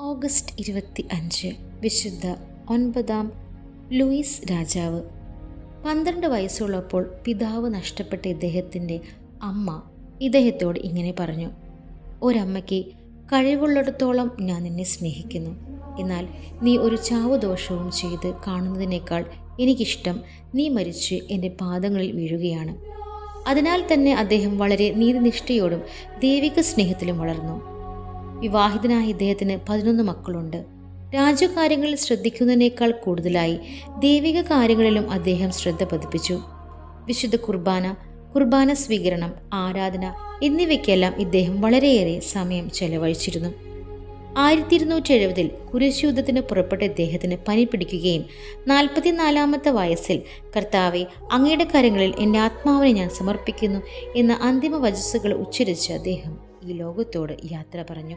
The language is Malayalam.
ഓഗസ്റ്റ് ഇരുപത്തി അഞ്ച് വിശുദ്ധ ഒൻപതാം ലൂയിസ് രാജാവ്. പന്ത്രണ്ട് വയസ്സുള്ളപ്പോൾ പിതാവ് നഷ്ടപ്പെട്ട ഇദ്ദേഹത്തിന്റെ അമ്മ ഇദ്ദേഹത്തോട് ഇങ്ങനെ പറഞ്ഞു ഒരമ്മയ്ക്ക് കഴിവുള്ളിടത്തോളം ഞാൻ നിന്നെ സ്നേഹിക്കുന്നു. എന്നാൽ നീ ഒരു ചാവുദോഷവും ചെയ്ത് കാണുന്നതിനേക്കാൾ എനിക്കിഷ്ടം നീ മരിച്ച് എന്റെ പാദങ്ങളിൽ വീഴുകയാണ്. അതിനാൽ തന്നെ അദ്ദേഹം വളരെ നീതിനിഷ്ഠയോടും ദൈവിക സ്നേഹത്തിലും വളർന്നു. വിവാഹിതനായ ഇദ്ദേഹത്തിന് പതിനൊന്ന് മക്കളുണ്ട്. രാജകാര്യങ്ങളിൽ ശ്രദ്ധിക്കുന്നതിനേക്കാൾ കൂടുതലായി ദൈവിക കാര്യങ്ങളിലും അദ്ദേഹം ശ്രദ്ധ പതിപ്പിച്ചു. വിശുദ്ധ കുർബാന കുർബാന സ്വീകരണം ആരാധന എന്നിവയ്ക്കെല്ലാം ഇദ്ദേഹം വളരെയേറെ സമയം ചെലവഴിച്ചിരുന്നു. ആയിരത്തി ഇരുന്നൂറ്റി എഴുപതിൽ കുരിശുദ്ധത്തിന് പുറപ്പെട്ട ഇദ്ദേഹത്തിന് പനി പിടിക്കുകയും നാൽപ്പത്തിനാലാമത്തെ വയസ്സിൽ കർത്താവെ അങ്ങയുടെ കരങ്ങളിൽ എന്റെ ആത്മാവിനെ ഞാൻ സമർപ്പിക്കുന്നു എന്ന അന്തിമ വചസ്സുകൾ ഉച്ചരിച്ച് അദ്ദേഹം ഈ ലോകത്തോട് യാത്ര പറഞ്ഞു.